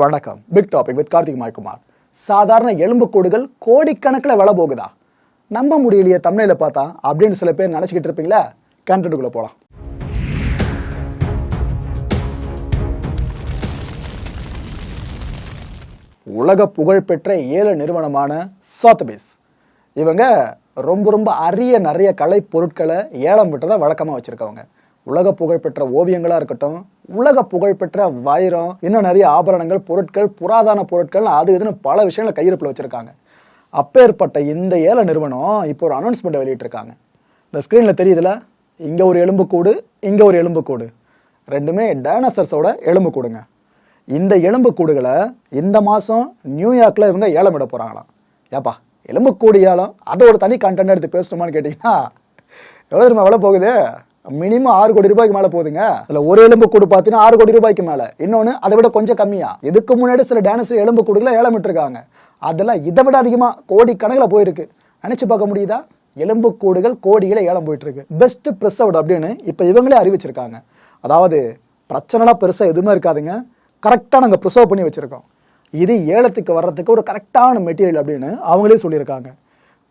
வணக்கம். Big topic with Karthik Maikumar. சாதாரண எலும்புக்கூடுகள் கோடிக்கணக்கில் வில போகுதா? நம்ப முடியலையே தமிழில் பார்த்தா அப்படின்னு சில பேர் நினச்சிக்கிட்டு இருப்பீங்களா? கண்டென்ட்டுக்குள்ளே போகலாம் உலக புகழ்பெற்ற ஏழு நிறுவனமான சாத்தபீஸ் இவங்க ரொம்ப ரொம்ப அரிய நிறைய கலை பொருட்களை ஏலம் விட்டதை வழக்கமாக வச்சுருக்கவங்க. உலக புகழ்பெற்ற ஓவியங்களாக இருக்கட்டும் உலக புகழ்பெற்ற வைரம் இன்னும் நிறைய ஆபரணங்கள் பொருட்கள் புராதன பொருட்கள் அது இதுன்னு பல விஷயங்களை கையிருப்பில் வச்சுருக்காங்க. அப்பேற்பட்ட இந்த ஏல நிறுவனம் இப்போ ஒரு அனௌன்ஸ்மெண்ட்டை வெளியிட்டிருக்காங்க. இந்த ஸ்க்ரீனில் தெரியுதுல? இங்கே ஒரு எலும்புக்கூடு இங்கே ஒரு எலும்புக்கூடு ரெண்டுமே டைனோசர்ஸோட எலும்புக்கூடுங்க இந்த எலும்புக்கூடுகளை இந்த மாதம் நியூயார்க்கில் இவங்க ஏலம் விட போகிறாங்களாம் ஏப்பா எலும்புக்கூடு ஏலம் அதை ஒரு தனி கண்டென்ட் எடுத்து பேசணுமான்னு கேட்டிங்கன்னா எவ்வளோ திரும்ப எவ்வளோ போகுது? மினிமம் ஆறு கோடி ரூபாய்க்கு மேலே போகுதுங்க அதில் ஒரு எலும்பு கூடு பார்த்தீங்கன்னா ஆறு கோடி ரூபாய்க்கு மேலே. இன்னொன்று அதை விட கொஞ்சம் கம்மியா. இதுக்கு முன்னாடி சில டைனோசர் எலும்பு கூடுகளை ஏலம் விட்டுருக்காங்க. அதெல்லாம் இதை விட அதிகமாக கோடி கணக்கில் போயிருக்கு. நினச்சி பார்க்க முடியுதா? எலும்பு கூடுகள் கோடிகளை ஏலம் போயிட்டு இருக்கு பெஸ்ட் ப்ரிசர்வ்ட் அப்படின்னு இப்போ இவங்களே அறிவிச்சிருக்காங்க. அதாவது பிரச்சனைலாம் பெருசாக எதுவுமே இருக்காதுங்க. கரெக்டாக நாங்கள் ப்ரிசர்வ் பண்ணி வச்சுருக்கோம். இது ஏலத்துக்கு வர்றதுக்கு ஒரு கரெக்டான மெட்டீரியல் அப்படின்னு அவங்களே சொல்லியிருக்காங்க.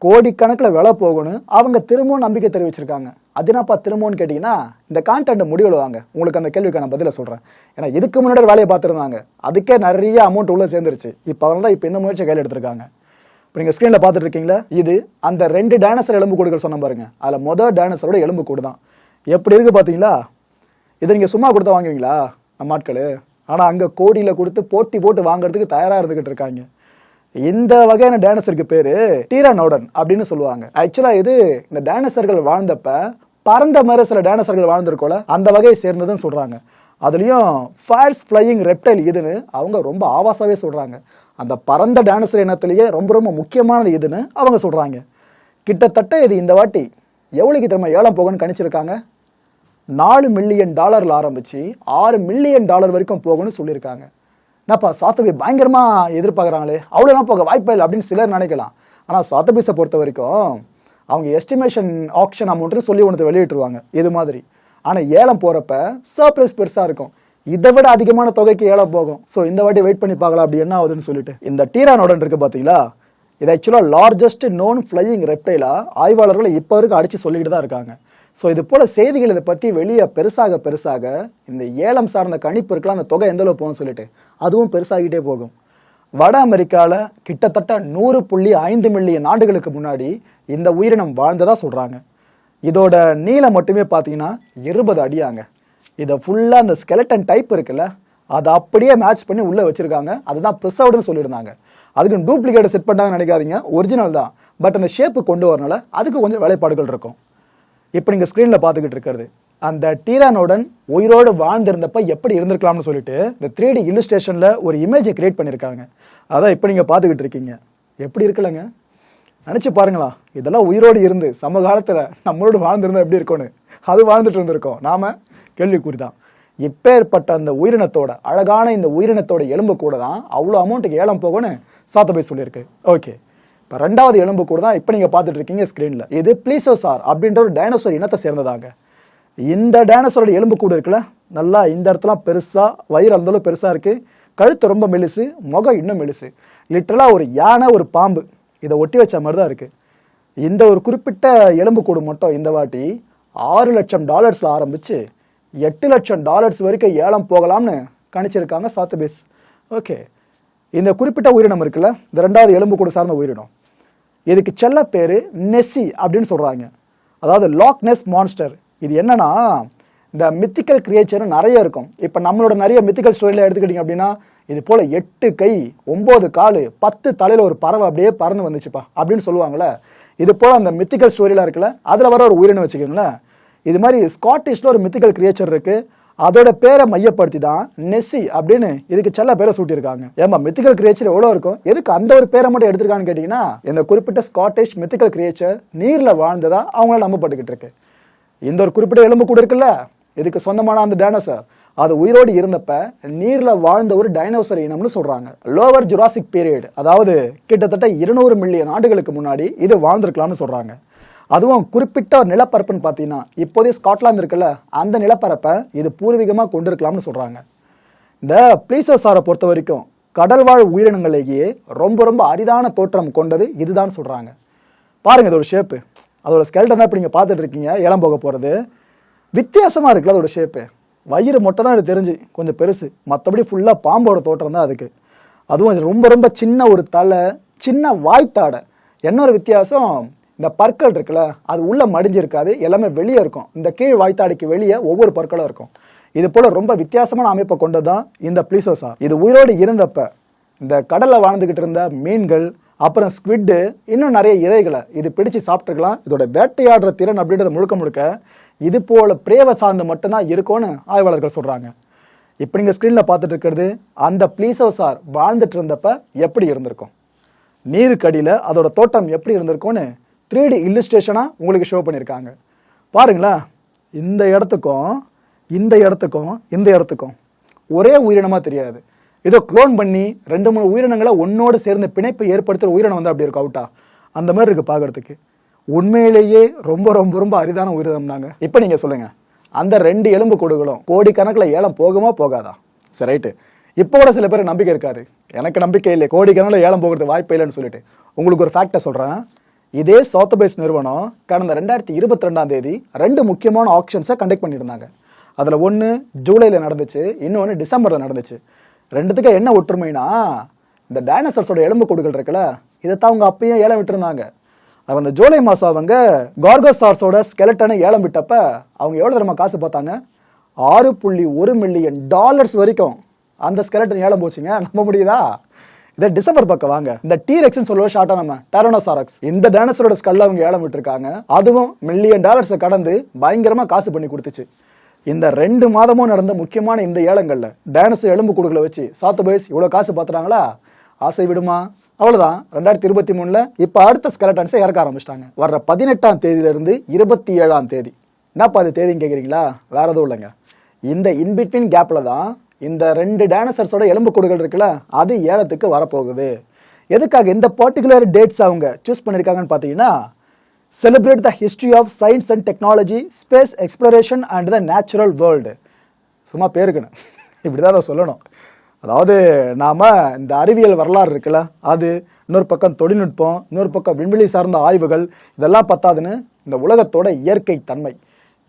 கோடிக்கணக்கில் விலை போகணும் அவங்க திரும்பவும் நம்பிக்கை தெரிவிச்சிருக்காங்க. அது என்னப்பா திரும்பவும்னு கேட்டிங்கன்னா இந்த கான்டென்ட் முடிவில் வாங்க உங்களுக்கு அந்த கேள்விக்கான பதிலை சொல்கிறேன் ஏன்னா இதுக்கு முன்னாடி வேலையை பார்த்துருந்தாங்க. அதுக்கே நிறைய அமௌண்ட் உள்ளே சேர்ந்துருச்சு. இப்போ அதனால தான் இப்போ இந்த முயற்சியை கையில் எடுத்திருக்காங்க. இப்போ நீங்கள் ஸ்க்ரீனில் பார்த்துட்டு இருக்கீங்களா? இது அந்த ரெண்டு டைனசர் எலும்பு கூடுகள் சொன்ன பாருங்க. அதில் மொதல் டைனசரோட எலும்பு கூடு தான். எப்படி இருக்குது பார்த்தீங்களா? இதை நீங்கள் சும்மா கொடுத்தா வாங்குவீங்களா? நம்ம ஆட்கள். ஆனால் அங்கே கோடியில் கொடுத்து போட்டி போட்டு வாங்குறதுக்கு தயாராக இருந்துக்கிட்டு இருக்காங்க. இந்த வகையான டைனோசருக்கு பேர் டீரானோடன் அப்படின்னு சொல்லுவாங்க. ஆக்சுவலாக இது இந்த டைனோசர்கள் வாழ்ந்தப்ப பறந்த மாதிரி சில டைனோசர்கள் வாழ்ந்திருக்கோல அந்த வகையை சேர்ந்ததுன்னு சொல்கிறாங்க அதுலேயும் ஃபயர்ஸ் ஃப்ளையிங் ரெப்டைல் இதுன்னு அவங்க ரொம்ப ஆவாசாவே சொல்கிறாங்க அந்த பறந்த டைனோசர் இனத்திலேயே ரொம்ப ரொம்ப முக்கியமானது இதுன்னு அவங்க சொல்கிறாங்க கிட்டத்தட்ட இது இந்த வாட்டி எவ்வளோக்கு திரும்ப ஏலம் போகணும்னு கணிச்சிருக்காங்க? நாலு மில்லியன் டாலரில் ஆரம்பித்து ஆறு மில்லியன் டாலர் வரைக்கும் போகணும்னு சொல்லியிருக்காங்க. என்னப்பா சாத்தபி பயங்கரமாக எதிர்பார்க்குறாங்களே? அவ்வளோதான் போக வாய்ப்பே இல்லை அப்படின்னு சிலர் நினைக்கலாம். ஆனால் சாத்தபீஸை பொறுத்த வரைக்கும் அவங்க எஸ்டிமேஷன் ஆப்ஷன் அமௌண்ட்டுன்னு சொல்லி ஒன்று வெளியிட்டுருவாங்க இது மாதிரி. ஆனால் ஏலம் போகிறப்ப சர்ப்ரைஸ் பெருசாக இருக்கும். இதை விட அதிகமான தொகைக்கு ஏலம் போகும். ஸோ இந்த வாட்டி வெயிட் பண்ணி பார்க்கலாம் அப்படி என்ன ஆகுதுன்னு சொல்லிட்டு. இந்த டீரானோடன் இருக்குது பார்த்தீங்களா இது ஆக்சுவலாக லார்ஜஸ்ட் நோன் ஃப்ளையிங் ரெப்டைலாக ஆய்வாளர்களை இப்போ வரைக்கும் அடித்து சொல்லிக்கிட்டு தான் இருக்காங்க. ஸோ இது போல் செய்திகள் இதை பற்றி வெளியே பெருசாக பெருசாக இந்த ஏலம் சார்ந்த கணிப்பு இருக்கலாம் அந்த தொகை எந்தளவு போகும்னு சொல்லிட்டு அதுவும் பெருசாகிட்டே போகும். வட அமெரிக்காவில் கிட்டத்தட்ட நூறு புள்ளி ஐந்து மில்லியன் ஆண்டுகளுக்கு முன்னாடி இந்த உயிரினம் வாழ்ந்ததாக சொல்கிறாங்க இதோட நீளம் மட்டுமே பார்த்தீங்கன்னா இருபது அடியாங்க. இதை ஃபுல்லாக அந்த ஸ்கெலட்டன் டைப் இருக்குல்ல அதை அப்படியே மேட்ச் பண்ணி உள்ளே வச்சுருக்காங்க. அதுதான் ப்ரிசர்வ்டுன்னு சொல்லியிருந்தாங்க. அதுக்கு டூப்ளிகேட் செட் பண்ணாங்கன்னு நினைக்காதீங்க ஒரிஜினல் தான். பட் அந்த ஷேப்பு கொண்டு வரனால அதுக்கு கொஞ்சம் வேலைப்பாடுகள் இருக்கும். இப்போ நீங்கள் ஸ்க்ரீனில் பார்த்துக்கிட்டு இருக்கிறது? அந்த டீரானுடன் உயிரோடு வாழ்ந்திருந்தப்ப எப்படி இருந்திருக்கலாம்னு சொல்லிட்டு இந்த த்ரீ டி இல்லுஸ்ட்ரேஷனில் ஒரு இமேஜை கிரியேட் பண்ணியிருக்காங்க. அதான் இப்போ நீங்கள் பார்த்துக்கிட்டு இருக்கீங்க. எப்படி இருக்கலங்க? நினச்சி பாருங்களா இதெல்லாம் உயிரோடு இருந்து சமகாலத்தில் நம்மளோடு வாழ்ந்திருந்தா எப்படி இருக்கும்னு? அது வாழ்ந்துட்டு இருந்திருக்கோம். நாம கேள்விக்குறி தான். இப்பேற்பட்ட அந்த உயிரினத்தோட அழகான இந்த உயிரினத்தோட எலும்பு கூட தான் அவ்வளோ அமௌண்ட்டுக்கு ஏலம் போகும்னு சாத்தபை சொல்லியிருக்கு. ஓகே ரெண்டாவது எலும்பு கூட தான் இப்போ நீங்கள் பார்த்துட்டு இருக்கீங்க ஸ்க்ரீனில் இது பிளீசோசார் அப்படின்ற ஒரு டைனோசர் இனத்தை சேர்ந்ததாங்க இந்த டைனோசரோட எலும்பு கூட இருக்குல்ல? நல்லா இந்த இடத்துலாம் பெருசாக வயிறு அந்தளவு பெருசாக இருக்குது கழுத்து ரொம்ப மெலிசு முகம் இன்னும் மெலிசு. லிட்டரலாக ஒரு யானை ஒரு பாம்பு. இதை ஒட்டி வச்ச மாதிரி தான் இருக்குது இந்த ஒரு குறிப்பிட்ட எலும்பு கூடு மட்டும் இந்த வாட்டி ஆறு லட்சம் டாலர்ஸில் ஆரம்பித்து எட்டு லட்சம் டாலர்ஸ் வரைக்கும் ஏலம் போகலாம்னு கணிச்சிருக்காங்க சாத்துபேஸ். ஓகே இந்த குறிப்பிட்ட உயிரினம் இருக்குல்ல? இந்த ரெண்டாவது எலும்பு கூடு சார்ந்த உயிரினம். இதுக்கு செல்ல பேர் நெஸ்ஸி அப்படின்னு சொல்கிறாங்க அதாவது லாக் நெஸ் மான்ஸ்டர் இது என்னென்னா இந்த மித்திக்கல் கிரியேச்சர் நிறைய இருக்கும். இப்போ நம்மளோட நிறைய மித்திக்கல் ஸ்டோரியில் எடுத்துக்கிட்டிங்க அப்படின்னா இது போல் எட்டு கை ஒம்பது காலு பத்து தலையில் ஒரு பறவை அப்படியே பறந்து வந்துச்சுப்பா அப்படின்னு சொல்லுவாங்கள்ல இது போல் அந்த மித்திக்கல் ஸ்டோரியில் இருக்குல்ல அதில் வர ஒரு உயிரினம் வச்சுக்கோங்களேன். இது மாதிரி ஸ்காட்டிஷில் ஒரு மித்திக்கல் கிரியேச்சர் இருக்குது அதோட பேரை மையப்படுத்தி தான் நெஸ்ஸி அப்படின்னு இதுக்கு செல்ல பேரை சூட்டியிருக்காங்க. ஏமா மித்திக்கல் கிரியேச்சர் எவ்வளோ இருக்கும் எதுக்கு அந்த ஒரு பேரை மட்டும் எடுத்திருக்கான்னு கேட்டிங்கன்னா இந்த குறிப்பிட்ட ஸ்காட்டிஷ் மித்திக்கல் கிரியேச்சர் நீரில் வாழ்ந்ததா அவங்களால நம்பப்பட்டுக்கிட்டு இருக்கு. இந்த ஒரு குறிப்பிட்ட எலும்பு கூட இருக்குல்ல? இதுக்கு சொந்தமான அந்த டைனோசர் அது உயிரோடு இருந்தப்ப நீரில் வாழ்ந்த ஒரு டைனோசர் இனம்னு சொல்கிறாங்க லோவர் ஜுராசிக் பீரியட் அதாவது கிட்டத்தட்ட இருநூறு மில்லியன் ஆண்டுகளுக்கு முன்னாடி இது வாழ்ந்திருக்கலாம்னு சொல்கிறாங்க அதுவும் குறிப்பிட்ட ஒரு நிலப்பரப்புன்னு பார்த்தீங்கன்னா இப்போதே ஸ்காட்லாந்து இருக்குல்ல அந்த நிலப்பரப்பை இது பூர்வீகமாக கொண்டிருக்கலாம்னு சொல்கிறாங்க இந்த பிளீசோசாரை பொறுத்த வரைக்கும் கடல்வாழ் உயிரினங்களிலேயே ரொம்ப ரொம்ப அரிதான தோற்றம் கொண்டது இதுதான் சொல்கிறாங்க பாருங்கள் இதோட ஷேப்பு அதோட ஸ்கெல்டன் தான் இப்போ நீங்கள் பார்த்துட்டு இருக்கீங்க இளம் போக போகிறது வித்தியாசமாக இருக்குல்ல அதோட ஷேப்பு வயிறு மொட்டை தான் எனக்கு தெரிஞ்சு கொஞ்சம் பெருசு. மற்றபடி ஃபுல்லாக பாம்போட தோற்றம் தான் அதுக்கு. அதுவும் இது ரொம்ப ரொம்ப சின்ன ஒரு தலை சின்ன வாய்த்தாடை. என்ன ஒரு வித்தியாசம்? இந்த பற்கள் இருக்குல்ல அது உள்ள மடிஞ்சிருக்காது எல்லாமே வெளியே இருக்கும். இந்த கீழ் வாய்த்தாடிக்கு வெளியே ஒவ்வொரு பற்களும் இருக்கும். இது போல ரொம்ப வித்தியாசமான அமைப்பை கொண்டது தான் இந்த பிளிசோசா இது உயிரோடு இருந்தப்ப இந்த கடலில் வாழ்ந்துகிட்டு இருந்த மீன்கள் அப்புறம் ஸ்குவிட்டு இன்னும் நிறைய இறைகளை இது பிடிச்சு சாப்பிட்டுருக்கலாம். இதோட வேட்டையாடுற திறன் அப்படின்றத முழுக்க முழுக்க இது போல பிரேவ சார்ந்து மட்டும்தான் இருக்கும்னு ஆய்வாளர்கள் சொல்கிறாங்க இப்போ நீங்கள் ஸ்க்ரீனில் பார்த்துட்டு இருக்கிறது அந்த ப்ளீசோசார் வாழ்ந்துட்டு இருந்தப்ப எப்படி இருந்திருக்கும்? நீருக்கடியில் அதோட தோட்டம் எப்படி இருந்திருக்கும்னு த்ரீ டி இல்லுஸ்ட்ரேஷனாக உங்களுக்கு ஷோ பண்ணியிருக்காங்க பாருங்களா இந்த இடத்துக்கும் இந்த இடத்துக்கும் இந்த இடத்துக்கும் ஒரே உயிரினமாக தெரியாது. ஏதோ க்ளோன் பண்ணி ரெண்டு மூணு உயிரினங்களை ஒன்னோடு சேர்ந்து பிணைப்பை ஏற்படுத்துகிற உயிரினம் வந்து அப்படி இருக்கும் அவுட்டா அந்த மாதிரி இருக்குது பார்க்குறதுக்கு. உண்மையிலேயே ரொம்ப ரொம்ப ரொம்ப அரிதான உயிரினம் தாங்க. இப்போ நீங்கள் சொல்லுங்கள் அந்த ரெண்டு எலும்பு கொடுகளும் கோடிக்கணக்கில் ஏலம் போகுமா போகாதா? சரி ரைட்டு. இப்போ கூட சில பேர் நம்பிக்கை இருக்காது. எனக்கு நம்பிக்கை இல்லை கோடிக்கணக்கில் ஏலம் போகிறது வாய்ப்பு இல்லைன்னு சொல்லிட்டு. உங்களுக்கு ஒரு ஃபேக்டை சொல்கிறேன் இதே சோத்தபேஸ் நிறுவனம் கடந்த ரெண்டாயிரத்தி இருபத்தி ரெண்டாம் தேதி ரெண்டு முக்கியமான ஆப்ஷன்ஸை கண்டக்ட் பண்ணியிருந்தாங்க. அதில் ஒன்று ஜூலையில் நடந்துச்சு இன்னொன்று டிசம்பரில் நடந்துச்சு. ரெண்டுத்துக்கும் என்ன ஒற்றுமைனா இந்த டைனோசர்ஸோட எலும்பு கூடுகள் இருக்குல்ல இதைத்தான் அவங்க அப்பயும் ஏலம் விட்டுருந்தாங்க. அந்த ஜூலை மாதம் அவங்க கார்கோசார்ஸோட ஸ்கெலட்டனை ஏலம் விட்டப்ப அவங்க எவ்வளோ தரமா காசு பார்த்தாங்க? ஆறு புள்ளி ஒரு மில்லியன் டாலர்ஸ் வரைக்கும் அந்த ஸ்கெலட்டன் ஏலம் போச்சுங்க. நம்ப முடியுதா? இதை டிசம்பர் பக்கம் வாங்க. இந்த டீரெக்ஸ் சொல்லுவோம் ஷார்ட்டா நம்ம டெரனோசாரக்ஸ் இந்த டைனோசரோட ஸ்கல்ல அவங்க ஏலம் விட்டுருக்காங்க. அதுவும் மில்லியன் டாலர்ஸை கடந்து பயங்கரமா காசு பண்ணி கொடுத்துச்சு. இந்த ரெண்டு மாதமும் நடந்த முக்கியமான இந்த ஏலங்களில் டைனோசர் எலும்பு கொடுக்கல வச்சு சாத்து பாய்ஸ் இவ்வளோ காசு பார்த்துறாங்களா ஆசை விடுமா? அவ்வளோதான் ரெண்டாயிரத்தி இருபத்தி மூணில் இப்போ அடுத்த ஸ்கெலட்டன்ஸை இறக்க ஆரம்பிச்சிட்டாங்க. வர்ற பதினெட்டாம் தேதியிலிருந்து இருபத்தி ஏழாம் தேதி. என்னப்பா அது தேதின்னு கேட்குறீங்களா வேறு எதுவும் இல்லைங்க. இந்த இன்பிட்வீன் கேப்பில் தான் இந்த ரெண்டு டைனோசர்ஸோட எலும்பு கூடுகள் இருக்குல்ல அது ஏலத்துக்கு வரப்போகுது. எதுக்காக இந்த பர்டிகுலர் டேட்ஸ் அவங்க சூஸ் பண்ணியிருக்காங்கன்னு பார்த்தீங்கன்னா celebrate the history of science and technology space exploration and the natural world சும்மா பேருக்கணும். இப்படி தான் அதை சொல்லணும். அதாவது நாம் இந்த அறிவியல் வரலாறு இருக்குல்ல அது இன்னொரு பக்கம் தொழில்நுட்பம் இன்னொரு பக்கம் விண்வெளி சார்ந்த ஆய்வுகள் இதெல்லாம் பத்தாதுன்னு இந்த உலகத்தோட இயற்கை தன்மை.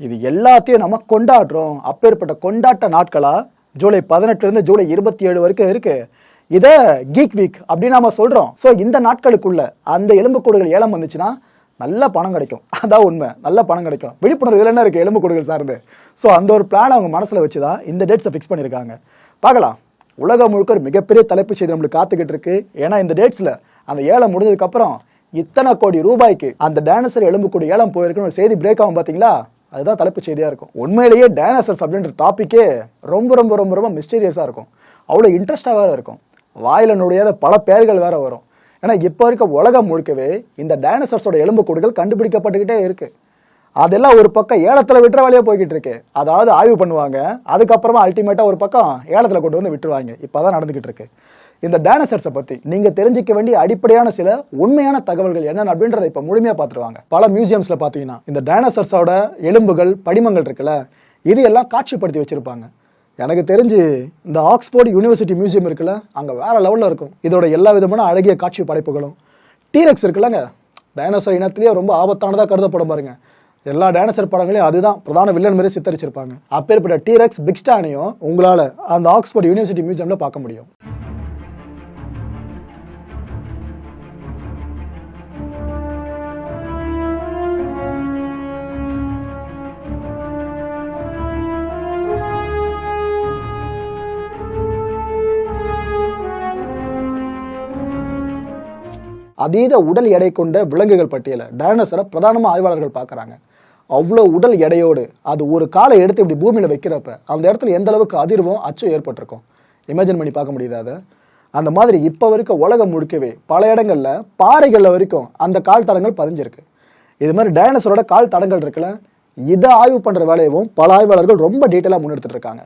இது எல்லாத்தையும் நம்ம கொண்டாடுறோம். அப்பேற்பட்ட கொண்டாட்ட நாட்களாக ஜூலை பதினெட்டுலேருந்து ஜூலை இருபத்தி ஏழு வரைக்கும் இருக்குது இதை கீக் வீக் அப்படின்னு நம்ம சொல்கிறோம் ஸோ இந்த நாட்களுக்குள்ள அந்த எலும்புக்கூடுகள் ஏலம் வந்துச்சுன்னா நல்ல பணம் கிடைக்கும். அதான் உண்மை. நல்ல பணம் கிடைக்கும். விழிப்புணர்வு இதில் என்ன இருக்குது எலும்புக்கூடுகள் சார்ந்து. ஸோ அந்த ஒரு பிளான் அவங்க மனசில் வச்சு தான் இந்த டேட்ஸை ஃபிக்ஸ் பண்ணியிருக்காங்க. பார்க்கலாம். உலகம் முழுக்க ஒரு மிகப்பெரிய தலைப்பு செய்தி நம்மளுக்கு காத்துக்கிட்டு இருக்கு. ஏன்னா இந்த டேட்ஸில் அந்த ஏலம் முடிஞ்சதுக்கப்புறம் இத்தனை கோடி ரூபாய்க்கு அந்த டைனோசர் எலும்புக்கூடு ஏலம் போயிருக்குன்னு ஒரு செய்தி பிரேக் ஆகும் பார்த்தீங்களா? அதுதான் தலைப்பு செய்தியாக இருக்கும். உண்மையிலேயே டைனோசர்ஸ் அப்படின்ற டாப்பிக்கே ரொம்ப ரொம்ப ரொம்ப ரொம்ப மிஸ்டீரியஸாக இருக்கும். அவ்வளோ இன்ட்ரெஸ்டாக இருக்கும். வாயில் நுழையாத பல பெயர்கள் வேற வரும். ஏன்னா இப்போ இருக்க உலகம் முழுக்கவே இந்த டைனோசர்ஸோட எலும்புக்கூடுகள் கண்டுபிடிக்கப்பட்டுக்கிட்டே இருக்கு. அதெல்லாம் ஒரு பக்கம் ஏலத்தில் விட்டுற வேலையாக போய்கிட்டு இருக்கு. அதாவது ஆய்வு பண்ணுவாங்க. அதுக்கப்புறமா அல்டிமேட்டாக ஒரு பக்கம் ஏலத்தில் கொண்டு வந்து விட்டுருவாங்க. இப்போ தான் நடந்துக்கிட்டு இருக்கு. இந்த டைனோசர்ஸை பற்றி நீங்கள் தெரிஞ்சிக்க வேண்டிய அடிப்படையான சில உண்மையான தகவல்கள் என்னென்ன அப்படின்றத இப்போ முழுமையாக பார்த்துருவாங்க. பல மியூசியம்ஸில் பார்த்தீங்கன்னா இந்த டைனோசர்ஸோட எலும்புகள் படிமங்கள் இருக்குல்ல இது எல்லாம் காட்சிப்படுத்தி வச்சிருப்பாங்க. எனக்கு தெரிஞ்சு இந்த ஆக்ஸ்போர்ட் யூனிவர்சிட்டி மியூசியம் இருக்குல்ல அங்கே வேற லெவலில் இருக்கும். இதோட எல்லா விதமான அழகிய காட்சி படைப்புகளும். டீரெக்ஸ் இருக்குல்லங்க டைனோசர் இனத்திலேயே ரொம்ப ஆபத்தானதாக கருதப்படும் பாருங்க. எல்லா டைனோசர் படங்களையும் அதுதான் பிரதான வில்லன் மாதிரி சித்தரிச்சிருப்பாங்க. அப்பேற்பட்ட டீரெக்ஸ் பிக்ஸ்டானையும் உங்களால் அந்த ஆக்ஸ்போர்ட் யூனிவர்சிட்டி மியூசியமில் பார்க்க முடியும். அதீத உடல் எடை கொண்ட விலங்குகள் பட்டியலை டைனோசரை பிரதானமாக ஆய்வாளர்கள் பார்க்குறாங்க. அவ்வளோ உடல் எடையோடு அது ஒரு காலை எடுத்து இப்படி பூமியில் வைக்கிறப்ப அந்த இடத்துல எந்த அளவுக்கு அதிர்வும் அச்சம் ஏற்பட்டிருக்கும்? இமேஜின் பண்ணி பார்க்க முடியுதா அதை? அந்த மாதிரி இப்போ வரைக்கும் உலகம் முழுக்கவே பல இடங்களில் பாறைகளில் வரைக்கும் அந்த கால் தடங்கள் பதிஞ்சிருக்கு. இது மாதிரி டைனோசரோட கால் தடங்கள் இருக்குல்ல இதை ஆய்வு பண்ணுற வேலையவும் பல ஆய்வாளர்கள் ரொம்ப டீட்டெயிலாக முன்னெடுத்துட்டு இருக்காங்க.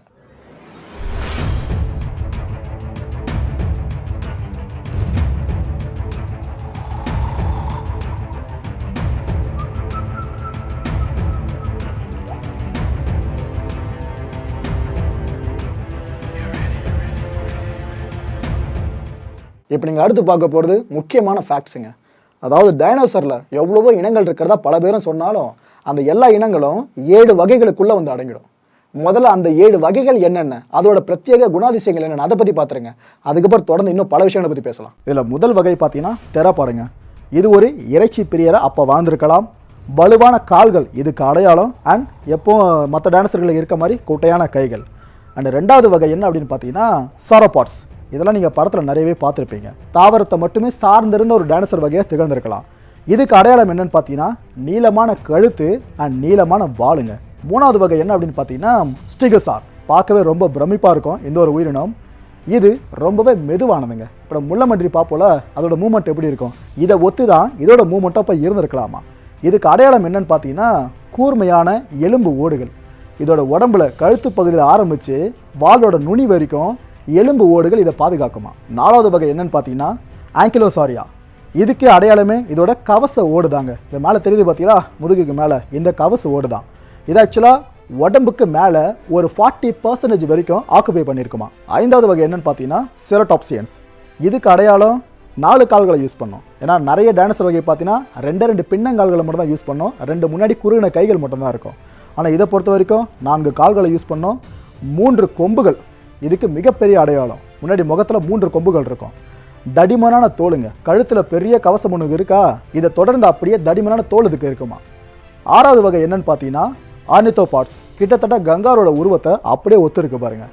இப்போ நீங்கள் அடுத்து பார்க்க போகிறது முக்கியமான ஃபேக்ட்ஸுங்க அதாவது டைனோசரில் எவ்வளவோ இனங்கள் இருக்கிறதா பல பேரும் சொன்னாலும் அந்த எல்லா இனங்களும் ஏழு வகைகளுக்குள்ளே வந்து அடங்கிடும். முதல்ல அந்த ஏழு வகைகள் என்னென்ன? அதோட பிரத்யேக குணாதிசயங்கள் என்னென்ன? அதை பற்றி பார்த்துருங்க அதுக்கப்புறம் தொடர்ந்து இன்னும் பல விஷயங்களை பற்றி பேசலாம். இதில் முதல் வகை பார்த்தீங்கன்னா தெரப்பாடுங்க. இது ஒரு இறைச்சி பிரியரை அப்போ வாழ்ந்திருக்கலாம். வலுவான கால்கள் இதுக்கு அடையாளம். அண்ட் எப்போ மற்ற டான்ஸர்கள் இருக்க மாதிரி குட்டையான கைகள். அண்ட் ரெண்டாவது வகை என்ன அப்படின்னு பார்த்தீங்கன்னா சாரோபாட்ஸ் இதெல்லாம் நீங்கள் படத்தில் நிறையவே பார்த்துருப்பீங்க. தாவரத்தை மட்டுமே சார்ந்திருந்த ஒரு டைனோசர் வகையாக திகழ்ந்திருக்கலாம். இதுக்கு அடையாளம் என்னன்னு பார்த்தீங்கன்னா நீளமான கழுத்து அண்ட் நீளமான வாளுங்க. மூணாவது வகை என்ன அப்படின்னு பார்த்தீங்கன்னா ஸ்டிகசார். பார்க்கவே ரொம்ப பிரமிப்பாக இருக்கும் இந்த ஒரு உயிரினம். இது ரொம்பவே மெதுவானதுங்க. இப்போ முள்ளமன்றி பார்ப்போல அதோட மூமெண்ட் எப்படி இருக்கும்? இதை ஒத்து தான் இதோட மூமெண்ட்டாக இப்போ இருந்திருக்கலாமா? இதுக்கு அடையாளம் என்னன்னு பார்த்தீங்கன்னா கூர்மையான எலும்பு ஓடுகள். இதோட உடம்புல கழுத்து பகுதியில் ஆரம்பித்து வாளோட நுனி வரைக்கும் எலும்பு ஓடுகள் இதை பாதுகாக்குமா? நாலாவது வகை என்னன்னு பார்த்தீங்கன்னா ஆங்கிலோசாரியா இதுக்கே அடையாளமே இதோட கவச ஓடு தாங்க இது மேலே தெரியுது பார்த்தீங்களா? முதுகுக்கு மேலே. இந்த கவச ஓடு தான் இது ஆக்சுவலாக உடம்புக்கு மேலே ஒரு ஃபார்ட்டி பர்சன்டேஜ் வரைக்கும் ஆக்குபை பண்ணியிருக்குமா? ஐந்தாவது வகை என்னன்னு பார்த்தீங்கன்னா செரோடாப்சியன்ஸ் இதுக்கு அடையாளம் நாலு கால்களை யூஸ் பண்ணோம். ஏன்னா நிறைய டான்ஸர் வகை பார்த்தீங்கன்னா ரெண்டு ரெண்டு பின்னங்கால்களை மட்டும் தான் யூஸ் பண்ணோம். ரெண்டு முன்னாடி குறுகின கைகள் மட்டும்தான் இருக்கும். ஆனால் இதை பொறுத்த வரைக்கும் நான்கு கால்களை யூஸ் பண்ணோம். மூன்று கொம்புகள் இதுக்கு மிகப்பெரிய அடையாளம். முன்னாடி முகத்தில் மூன்று கொம்புகள் இருக்கும். தடிமனான தோலுங்க கழுத்தில் பெரிய கவசம் ஒன்று இருக்கா? இதை தொடர்ந்து அப்படியே தடிமனான தோல் இதுக்கு இருக்குமா? ஆறாவது வகை என்னன்னு பார்த்தீங்கன்னா ஆர்னித்தோ பார்ட்ஸ் கிட்டத்தட்ட கங்காரோட உருவத்தை அப்படியே ஒத்துருக்கு பாருங்க.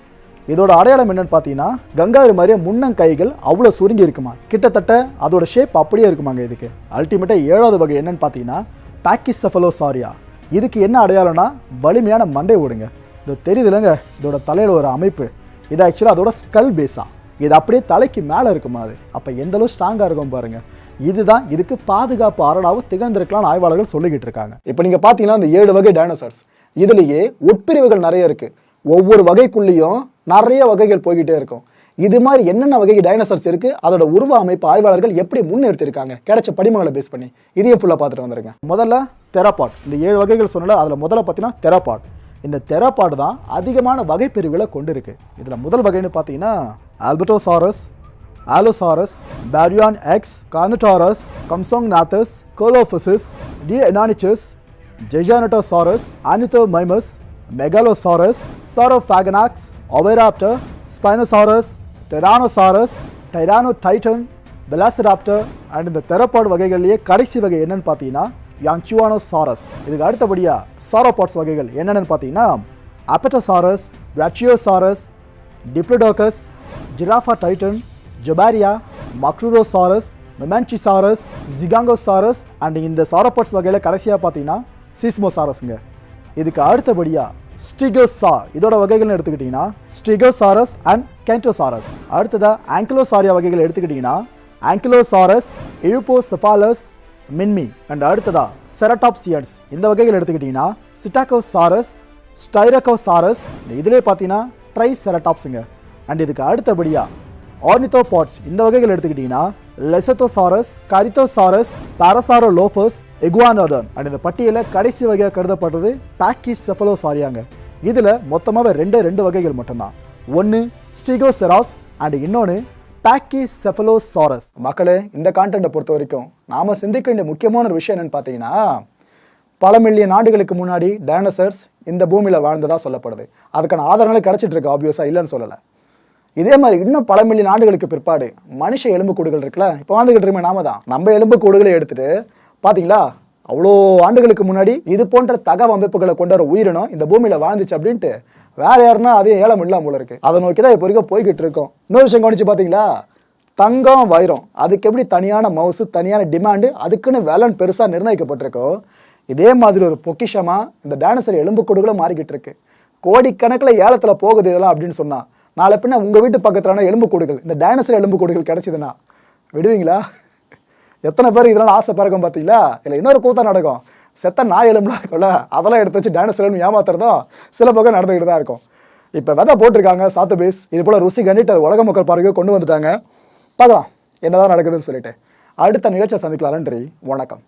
இதோட அடையாளம் என்னன்னு பார்த்தீங்கன்னா கங்காரு மாதிரியே முன்னங்கைகள் அவ்வளோ சுருங்கி இருக்குமா? கிட்டத்தட்ட அதோட ஷேப் அப்படியே இருக்குமாங்க இதுக்கு. அல்டிமேட்டாக ஏழாவது வகை என்னன்னு பார்த்தீங்கன்னா பாக்கிசெஃபலோசாரியா இதுக்கு என்ன அடையாளம்னா வலிமையான மண்டை ஓடுங்க. இது தெரியுதுலங்க இதோட தலையில் ஒரு அமைப்பு. இது ஆக்சுவலாக அதோட ஸ்கல் பேஸா இது அப்படியே தலைக்கு மேலே இருக்குமா அது அப்போ எந்த அளவு ஸ்ட்ராங்காக இருக்கும் பாருங்க. இதுதான் இதுக்கு பாதுகாப்பு அரணாவும் திகழ்ந்திருக்கலாம்னு ஆய்வாளர்கள் சொல்லிக்கிட்டு இருக்காங்க. இப்போ நீங்கள் பார்த்தீங்கன்னா இந்த ஏழு வகை டைனோசர்ஸ் இதுலேயே உட்பிரிவுகள் நிறைய இருக்கு. ஒவ்வொரு வகைக்குள்ளேயும் நிறைய வகைகள் போய்கிட்டே இருக்கும். இது மாதிரி என்னென்ன வகை டைனோசர்ஸ் இருக்கு? அதோட உருவ அமைப்பு ஆய்வாளர்கள் எப்படி முன்னெடுத்திருக்காங்க? கிடைச்ச படிமங்களை பேஸ் பண்ணி இதையும் ஃபுல்லாக பார்த்துட்டு வந்துருங்க. முதல்ல தெரப்பாட் இந்த ஏழு வகைகள் சொன்னல அதில் முதல்ல பார்த்தீங்கன்னா தெரப்பாட் இந்த தெரப்பாடு தான் அதிகமான வகைப்பிரிவுகளை கொண்டு இருக்கு இதில் முதல் வகைன்னு பார்த்தீங்கன்னா Albertosaurus Allosaurus Baryonyx Carnotaurus Compsognathus Coelophysis Deinonychus Giganotosaurus Ornithomimus Megalosaurus Saurophaganax Oviraptor Spinosaurus Tyrannosaurus Tyrannotitan Velociraptor and இந்த தெரப்பாடு வகைகள்லேயே கடைசி வகை என்னன்னு பார்த்தீங்கன்னா யாங்சுவானோசாரஸ் இதுக்கு அடுத்தபடியாக சாரோபாட்ஸ் வகைகள் என்னென்னு பார்த்தீங்கன்னா அப்பட்டோசாரஸ் பிராச்சியோசாரஸ் டிப்ளடோகஸ் ஜிராஃபா டைட்டன் ஜொபாரியா மக்ரூரோசாரஸ் மெமான்சிசாரஸ் ஜிகாங்கோசாரஸ் அண்ட் இந்த சாரோபாட்ஸ் வகையில் கடைசியாக பார்த்தீங்கன்னா சிஸ்மோசாரஸ்ங்க இதுக்கு அடுத்தபடியாக ஸ்டிகோசா இதோட வகைகள்னு எடுத்துக்கிட்டிங்கன்னா ஸ்டிகோசாரஸ் அண்ட் கேண்டோசாரஸ் அடுத்ததாக ஆங்கிலோசாரியா வகைகள் எடுத்துக்கிட்டிங்கன்னா ஆங்கிலோசாரஸ் இழுப்போசெபாலஸ் மின்மி அண்ட் அடுத்ததா செரடாப்சியன்ஸ் இந்த வகைகள் எடுத்துக்கிட்டிங்கன்னா சிட்டாகோசாரஸ் ஸ்டைரகோசாரஸ் இதிலே பார்த்தீங்கன்னா ட்ரை செரடாப்ஸுங்க அண்ட் இதுக்கு அடுத்தபடியாக ஆர்னித்தோபாட்ஸ் இந்த வகைகள் எடுத்துக்கிட்டிங்கன்னா லெசத்தோசாரஸ் கரித்தோசாரஸ் பாரசாரோ லோஃபஸ் எகுவானோடன் அண்ட் இந்த பட்டியலில் கடைசி வகையாக கருதப்படுறது பாக்கிஸ் செஃபலோசாரியாங்க இதில் மொத்தமாகவே ரெண்டு ரெண்டு வகைகள் மட்டும்தான். ஒன்று ஸ்டிகோசெராஸ் அண்ட் இன்னொன்று பேக்கி செஃபலோசாரஸ் மக்களே இந்த கான்டென்ட்டை பொறுத்த வரைக்கும் நாம் சிந்திக்க வேண்டிய முக்கியமான ஒரு விஷயம் என்னென்னு பார்த்தீங்கன்னா பல மில்லியன் ஆண்டுகளுக்கு முன்னாடி டைனோசர்ஸ் இந்த பூமியில் வாழ்ந்ததாக சொல்லப்படுது. அதுக்கான ஆதாரங்கள் கிடச்சிட்டு இருக்கு ஆப்வியஸாக இல்லைன்னு சொல்லலை. இதே மாதிரி இன்னும் பல மில்லியன் ஆண்டுகளுக்கு பிற்பாடு மனுஷ எலும்புக்கூடுகள் இருக்குல்ல இப்போ வாழ்ந்துகிட்டு இருக்கமே நாம தான். நம்ம எலும்புக்கூடுகளை எடுத்துட்டு பார்த்தீங்களா அவ்வளோ ஆண்டுகளுக்கு முன்னாடி இது போன்ற தகவ அமைப்புகளை கொண்ட ஒரு உயிரினம் இந்த பூமியில வாழ்ந்துச்சு அப்படின்ட்டு வேற யாருன்னா அதையும் ஏலம் இல்லாம போல இருக்கு. அதை நோக்கி தான் இப்போ வரைக்கும் போய்கிட்டு இருக்கோம். இன்னொரு விஷயம் கவனிச்சு பாத்தீங்களா? தங்கம் வைரம். அதுக்கு எப்படி தனியான மவுசு தனியான டிமாண்டு அதுக்குன்னு விலன் பெருசாக நிர்ணயிக்கப்பட்டிருக்கோ இதே மாதிரி ஒரு பொக்கிஷமா இந்த டைனோசர் எலும்புக்கூடுகளும் மாறிக்கிட்டு இருக்கு. கோடிக்கணக்கில் ஏலத்தில் போகுது இதெல்லாம் அப்படின்னு சொன்னா நாளை பின்ன உங்க வீட்டு பக்கத்துலான எலும்புக்கூடுகள் இந்த டைனோசர் எலும்புக்கூடுகள் கிடைச்சதுன்னா விடுவீங்களா? எத்தனை பேர் இதெல்லாம் ஆசை பிறக்கும் பார்த்தீங்களா இல்லை இன்னொரு கூத்தம் நடக்கும். செத்த நாய் எலும்புலாம் இருக்கும்ல அதெல்லாம் எடுத்து வச்சு டைனோசர் எலும்பு ஏமாத்துறதும் சில பக்கம் நடந்துக்கிட்டு தான் இருக்கும். இப்போ விதை போட்டிருக்காங்க சாத்து பேஸ் இது போல் ருசி கண்டிட்டு உலக மக்கள் பார்வையோ கொண்டு வந்துட்டாங்க. பார்க்கலாம் என்னதான் நடக்குதுன்னு சொல்லிட்டு. அடுத்த நிகழ்ச்சியை சந்திக்கலாம் நன்றி வணக்கம்.